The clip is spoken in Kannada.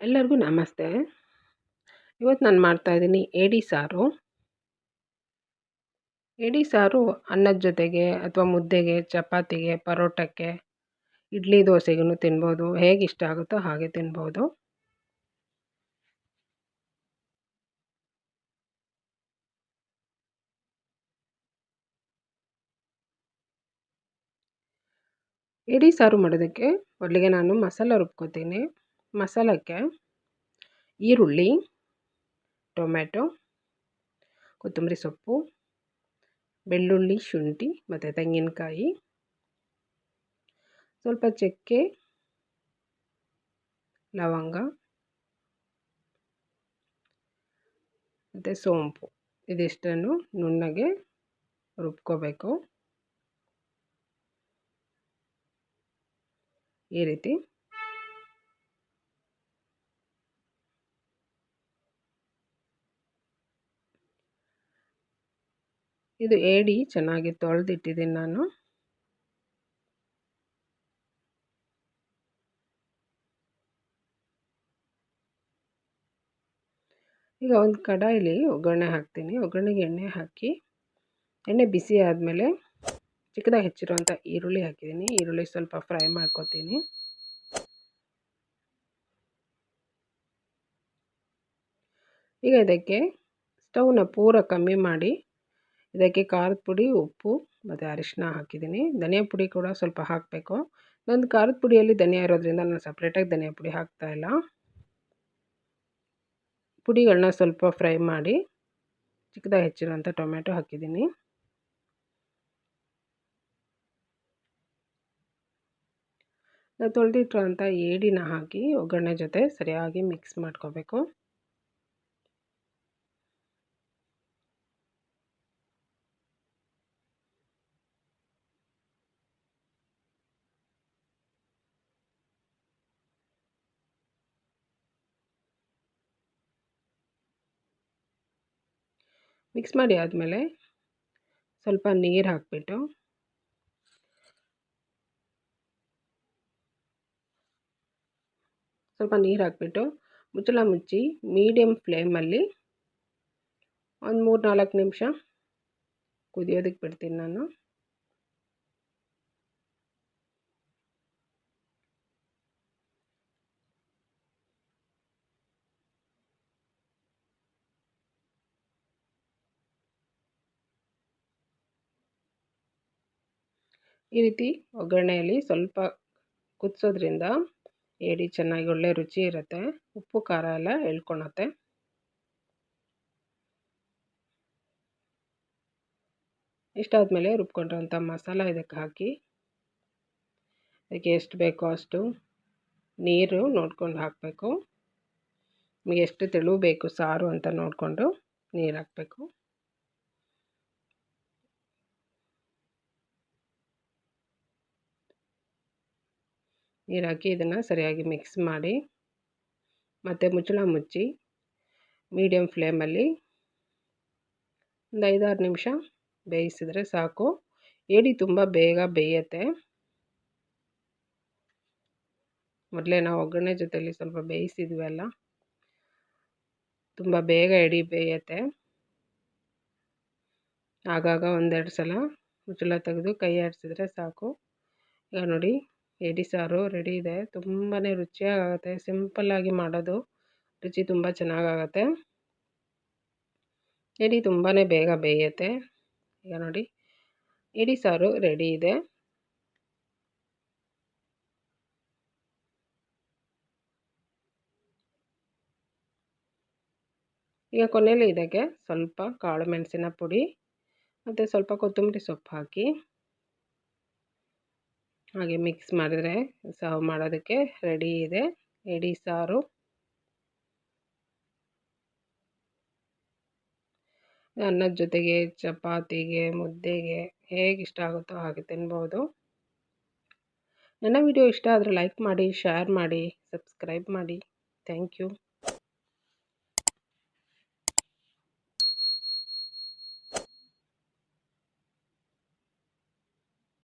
ಎಲ್ಲರಿಗೂ ನಮಸ್ತೆ. ಇವತ್ತು ನಾನು ಮಾಡ್ತಾಯಿದ್ದೀನಿ ಏಡಿ ಸಾರು. ಏಡಿ ಸಾರು ಅನ್ನದ ಜೊತೆಗೆ ಅಥವಾ ಮುದ್ದೆಗೆ, ಚಪಾತಿಗೆ, ಪರೋಟಕ್ಕೆ, ಇಡ್ಲಿ ದೋಸೆಗೂ ತಿನ್ಬೋದು. ಹೇಗೆ ಇಷ್ಟ ಆಗುತ್ತೋ ಹಾಗೆ ತಿನ್ಬೋದು. ಏಡಿ ಸಾರು ಮಾಡೋದಕ್ಕೆ ಮೊದಲಿಗೆ ನಾನು ಮಸಾಲ ರುಬ್ಕೋತೀನಿ. ಮಸಾಲಕ್ಕೆ ಈರುಳ್ಳಿ, ಟೊಮ್ಯಾಟೊ, ಕೊತ್ತಂಬರಿ ಸೊಪ್ಪು, ಬೆಳ್ಳುಳ್ಳಿ, ಶುಂಠಿ ಮತ್ತು ತೆಂಗಿನಕಾಯಿ. ಸ್ವಲ್ಪ ಚಕ್ಕೆ, ಲವಂಗ ಮತ್ತು ಸೋಂಪು. ಇದಿಷ್ಟನ್ನು ನುಣ್ಣಗೆ ರುಬ್ಕೋಬೇಕು. ಈ ರೀತಿ ಇದು ಏಡಿ, ಚೆನ್ನಾಗಿ ತೊಳೆದಿಟ್ಟಿದ್ದೀನಿ ನಾನು. ಈಗ ಒಂದು ಕಡಾಯಿಲಿ ಒಗ್ಗರಣೆ ಹಾಕ್ತೀನಿ. ಒಗ್ಗರಣೆಗೆ ಎಣ್ಣೆ ಹಾಕಿ, ಎಣ್ಣೆ ಬಿಸಿ ಆದಮೇಲೆ ಚಿಕ್ಕದಾಗಿ ಹೆಚ್ಚಿರುವಂಥ ಈರುಳ್ಳಿ ಹಾಕಿದ್ದೀನಿ. ಈರುಳ್ಳಿ ಸ್ವಲ್ಪ ಫ್ರೈ ಮಾಡ್ಕೊತೀನಿ. ಈಗ ಇದಕ್ಕೆ ಸ್ಟವ್ನ ಪೂರ ಕಮ್ಮಿ ಮಾಡಿ ಇದಕ್ಕೆ ಖಾರದ ಪುಡಿ, ಉಪ್ಪು, ಮತ್ತು ಅರಿಶಿನ ಹಾಕಿದ್ದೀನಿ. ಧನಿಯಾ ಪುಡಿ ಕೂಡ ಸ್ವಲ್ಪ ಹಾಕಬೇಕು. ನಂದು ಖಾರದ ಪುಡಿಯಲ್ಲಿ ಧನಿಯಾ ಇರೋದ್ರಿಂದ ನಾನು ಸಪ್ರೇಟಾಗಿ ಧನಿಯಾ ಪುಡಿ ಹಾಕ್ತಾಯಿಲ್ಲ ಪುಡಿಗಳನ್ನ ಸ್ವಲ್ಪ ಫ್ರೈ ಮಾಡಿ ಚಿಕ್ಕದಾಗಿ ಹೆಚ್ಚಿರೋಂಥ ಟೊಮೆಟೊ ಹಾಕಿದ್ದೀನಿ. ನಾವು ತೊಳೆದಿಟ್ಟಿರುವಂಥ ಏಡಿನ ಹಾಕಿ ಒಗ್ಗರಣೆ ಜೊತೆ ಸರಿಯಾಗಿ ಮಿಕ್ಸ್ ಮಾಡ್ಕೋಬೇಕು. ಮಿಕ್ಸ್ ಮಾಡಿ ಆದಮೇಲೆ ಸ್ವಲ್ಪ ನೀರು ಹಾಕಿಬಿಟ್ಟು ಸ್ವಲ್ಪ ನೀರು ಹಾಕಿಬಿಟ್ಟು ಮುಚ್ಚಳ ಮುಚ್ಚಿ ಮೀಡಿಯಮ್ ಫ್ಲೇಮಲ್ಲಿ ಒಂದು ಮೂರು ನಾಲ್ಕು ನಿಮಿಷ ಕುದಿಯೋದಕ್ಕೆ ಬಿಡ್ತೀನಿ ನಾನು. ಈ ರೀತಿ ಒಗ್ಗರಣೆಯಲ್ಲಿ ಸ್ವಲ್ಪ ಕುದಿಸೋದ್ರಿಂದ ಏಡಿ ಚೆನ್ನಾಗಿ ಒಳ್ಳೆ ರುಚಿ ಇರುತ್ತೆ. ಉಪ್ಪು, ಖಾರ ಎಲ್ಲ ಎಳ್ಕೊಳತ್ತೆ ಇಷ್ಟಾದಮೇಲೆ ರುಬ್ಕೊಂಡಿರೋಂಥ ಮಸಾಲ ಇದಕ್ಕೆ ಹಾಕಿ. ಅದಕ್ಕೆ ಎಷ್ಟು ಬೇಕೋ ಅಷ್ಟು ನೀರು ನೋಡ್ಕೊಂಡು ಹಾಕಬೇಕು. ನಿಮಗೆ ಎಷ್ಟು ತೆಳು ಬೇಕು ಸಾರು ಅಂತ ನೋಡಿಕೊಂಡು ನೀರು ಹಾಕಬೇಕು. ನೀರು ಹಾಕಿ ಇದನ್ನು ಸರಿಯಾಗಿ ಮಿಕ್ಸ್ ಮಾಡಿ, ಮತ್ತು ಮುಚ್ಚಳ ಮುಚ್ಚಿ ಮೀಡಿಯಮ್ ಫ್ಲೇಮಲ್ಲಿ ಒಂದು ಐದಾರು ನಿಮಿಷ ಬೇಯಿಸಿದರೆ ಸಾಕು. ಏಡಿ ತುಂಬ ಬೇಗ ಬೇಯತ್ತೆ. ಮೊದಲೇ ನಾವು ಒಗ್ಗರಣೆ ಜೊತೆಯಲ್ಲಿ ಸ್ವಲ್ಪ ಬೇಯಿಸಿದ್ವಿ ಅಲ್ಲ? ತುಂಬ ಬೇಗ ಎಡಿ ಬೇಯುತ್ತೆ. ಆಗಾಗ ಒಂದೆರಡು ಸಲ ಮುಚ್ಚಳ ತೆಗೆದು ಕೈ ಆಡಿಸಿದ್ರೆ ಸಾಕು. ಈಗ ನೋಡಿ ಏಡಿ ಸಾರು ರೆಡಿ ಇದೆ. ತುಂಬಾ ರುಚಿಯಾಗುತ್ತೆ. ಸಿಂಪಲ್ಲಾಗಿ ಮಾಡೋದು. ರುಚಿ ತುಂಬ ಚೆನ್ನಾಗಾಗತ್ತೆ. ಏಡಿ ತುಂಬಾ ಬೇಗ ಬೇಯುತ್ತೆ. ಈಗ ನೋಡಿ. ಏಡಿ ಸಾರು ರೆಡಿ ಇದೆ. ಈಗ ಕೊನೆಯಲ್ಲಿ ಇದಕ್ಕೆ ಸ್ವಲ್ಪ ಕಾಳು ಮೆಣಸಿನ ಪುಡಿ ಮತ್ತು ಸ್ವಲ್ಪ ಕೊತ್ತಂಬರಿ ಸೊಪ್ಪು ಹಾಕಿ. ಹಾಗೆ ಮಿಕ್ಸ್ ಮಾಡಿದರೆ ಸರ್ವ್ ಮಾಡೋದಕ್ಕೆ ರೆಡಿ ಇದೆ. ಎಡಿ ಸಾರು. ಅನ್ನದ ಜೊತೆಗೆ ಚಪಾತಿಗೆ, ಮುದ್ದೆಗೆ ಹೇಗೆ ಇಷ್ಟ ಆಗುತ್ತೋ ಹಾಗೆ ತಿನ್ಬೋದು. ನನ್ನ ವಿಡಿಯೋ ಇಷ್ಟ ಆದರೆ ಲೈಕ್ ಮಾಡಿ ಶೇರ್ ಮಾಡಿ ಸಬ್ಸ್ಕ್ರೈಬ್ ಮಾಡಿ. Thank you